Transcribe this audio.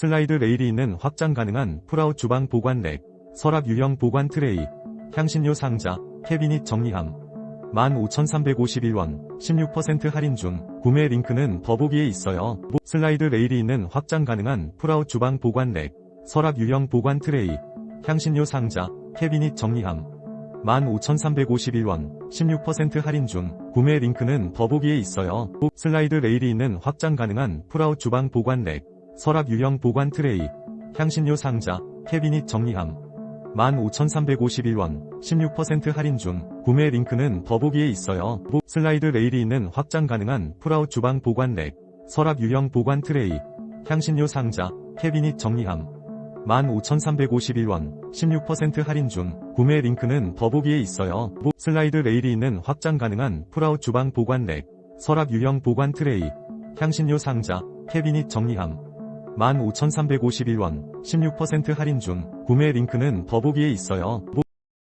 슬라이드 레일이 있는 확장 가능한 풀아웃 주방 보관 렉, 서랍 유형 보관 트레이, 향신료 상자, 캐비닛 정리함. 15,351원, 16% 할인 중, 구매 링크는 더보기에 있어요. 슬라이드 레일이 있는 확장 가능한 풀아웃 주방 보관 렉, 서랍 유형 보관 트레이, 향신료 상자, 캐비닛 정리함. 15,351원, 16% 할인 중, 구매 링크는 더보기에 있어요. 슬라이드 레일이 있는 확장 가능한 풀아웃 주방 보관 렉, 서랍 유형 보관 트레이, 향신료 상자, 캐비닛 정리함. 15,351원, 16% 할인 중, 구매 링크는 더보기에 있어요. 슬라이드 레일이 있는 확장 가능한 풀아웃 주방 보관 렉, 서랍 유형 보관 트레이, 향신료 상자, 캐비닛 정리함. 15,351원, 16% 할인 중, 구매 링크는 더보기에 있어요. 슬라이드 레일이 있는 확장 가능한 풀아웃 주방 보관 렉, 서랍 유형 보관 트레이, 향신료 상자, 캐비닛 정리함. 15,351원, 16% 할인 중, 구매 링크는 더보기에 있어요.